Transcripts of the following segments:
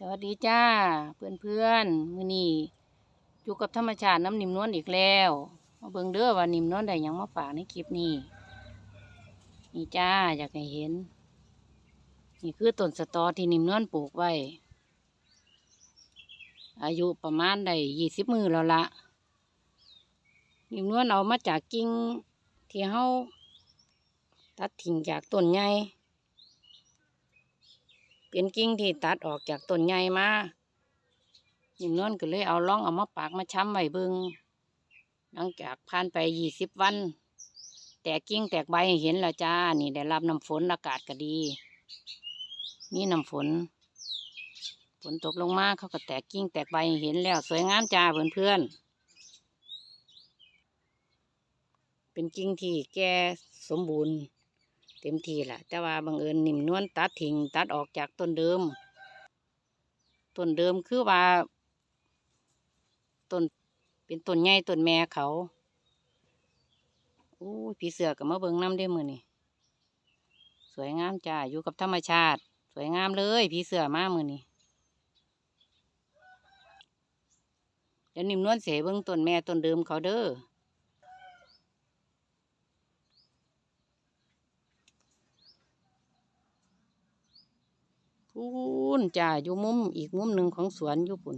สวัสดีจ้า เพื่อนเพื่อนมือนีอยู่กับธรรมชาติน้ำนิ่มนวลอีกแล้ว มาเบิ่งเด้อว่านิ่มนวลได้ยังมาฝากในคลิปนี้ นี่จ้าอยากให้เห็น นี่คือต้นสตอที่นิ่มนวลปลูกไว้ อายุประมาณได้ยี่สิบมือแล้วละนิ่มนวลเอามาจากกิ่งที่เฮาตัดทิ้งจากต้นใหญ่ เป็นกิ่งที่ตัดออกจากต้นใหญ่มานิ่มนวลก็เลยเอาล่องเอามาปากมาช้ำไว้เบิงหลังจากผ่านไปยี่สิบวัน แตกกิ่งแตกใบเห็นแล้วจ้า นี่ได้รับน้ำฝนอากาศก็ดี มีน้ำฝน ฝนตกลงมาเขาก็แตกกิ่งแตกใบเห็นแล้ว สวยงามจ้าเพื่อนเพื่อนเป็นกิ่งที่แก่สมบูรณ์ ต็มทีแหละแต่ว่าบังเอิญนิ่มนวลตัดทิ้งตัดออกจากต้นเดิม ต้นเดิมคือว่าต้นเป็นต้นใหญ่ต้นแม่เขาอู้ผีเสือกับมาเบิงน้ำได้มือนี่สวยงามจ้าอยู่กับธรรมชาติ สวยงามเลยผีเสือมากมือนี่เดี๋ยวนิ่มนวลเสเบิงต้นแม่ต้นเดิมเขาเด้อ พูนจ้าอยู่มุมอีกมุมหนึ่งของสวนอยู่ปุ่น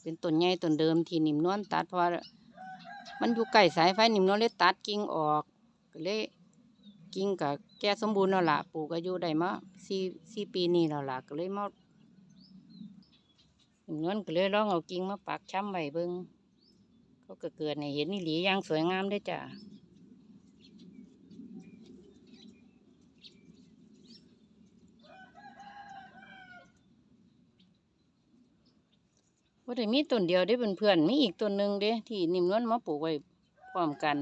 เป็นต้นใหญ่ต้นเดิมที่นิ่มนวลตัดเพราะมันอยู่ใกล้สายไฟนิ่มนวลเลยตัดกิ่งออกก็เลยกิ่งกับแก่สมบูรณ์แล้วล่ะปลูกอายุได้มาสี่สี่ปีนี่แล้วล่ะก็เลยมานิ่มนวลก็เลยลองเอากิ่งมาปักช้ำไว้เบิงเขาก็เกิดในเห็นนี่หลีอย่างสวยงามได้จ้า ว่าแต่มีต้นเดียวได้เป็นเพื่อนๆมีอีกต้นหนึ่งเด้ที่นิ่มนวลมาปลูกไว้พร้อมกัน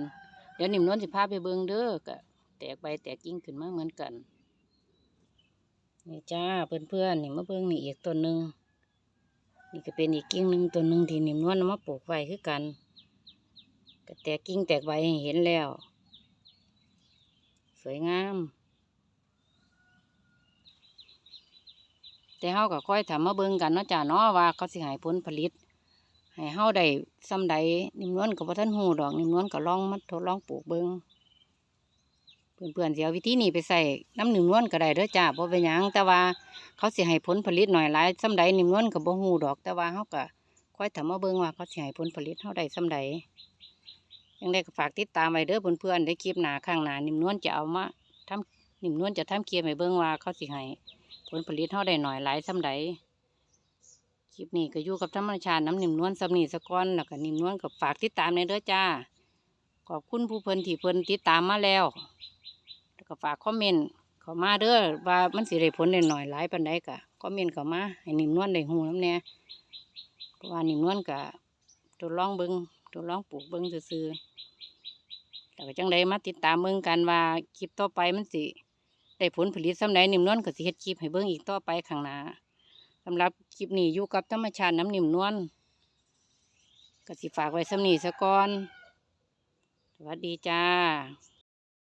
เดี๋ยวนิ่มนวลสิพาไปเบิ่งเด้อก็แตกใบแตกกิ่งขึ้นมาเหมือนกันนี่จ้าเพื่อนๆนี่มาเบิ่งนี่อีกต้นหนึ่งนี่ก็เป็นอีกกิ่งหนึ่งต้นหนึ่งที่นิ่มนวลมาปลูกไว้คือกันก็แตกกิ่งแตกใบให้เห็นแล้ว สวยงาม แต่เฮาก็ค่อยทำมมาเบิ่งกันเนาะจ้าเนาะว่าเขาสิให้ผลผลิตให้เฮาได้ซ้ำใดนิ่มนวลก็บ่ทันฮู้ดอกนิ่มนวลก็ลองมาทดลองปลูกเบิ่งเพื่อนๆสิเอาวิธีนี้ไปใส่น้ำหนิ่มนวลก็ได้เด้อจ้าบ่เป็นยังแต่ว่าเขาสิให้ผลผลิตหน่อยหลายซ้ำใดนิ่มนวลก็บ่ฮู้ดอก แต่ว่าเฮาก็ค่อยทำมมาเบิ่งว่าเขาสิให้ผลผลิตเฮาได้ซ้ำใดยังได้ก็ฝากติดตามไว้เด้อเพื่อนๆได้คลิปหนาข้างหนานิ่มนวลจะเอามาทำนิ่มนวลจะทำคลิปให้เบิ่งว่าเขาสิให้ผ ลผลิตเท่าได้หน่อยหลายซ้ำใดคลิปนี้ก็อยู่กับธรรมชาติน้ำนิ่มนวลสำนีสะก้อนแล้วก็นิ่มนวลกับฝากติดตามในเด้อจ้า ขอบคุณผู้เพิ่นที่เพิ่นติดตามมาแล้ว แล้วก็ฝากคอมเมนต์เข้ามาเด้อว่ามันสิได้ผลได้หน่อยหลายปานใดก็คอมเมนต์เข้ามาให้นิ่มนวลได้หูน้ำแน่เพราะว่านิ่มนวลก็ทดลองเบิ่งทดลองปลูกเบิ่งซื่อแต่ก็จังไดมาติดตามเบิ่งกันว่าคลิปต่อไปมันสิ ได้ผลผลิตสำใดนิ่มนวลก็สิเฮ็ดคลิปให้เบิ่งอีกต่อไปข้างหน้าสำหรับคลิปนี้อยู่กับธรรมชาติน้ำนิ่มนวลก็สิฝากไว้สำนีสะก่อน สวัสดีจ้า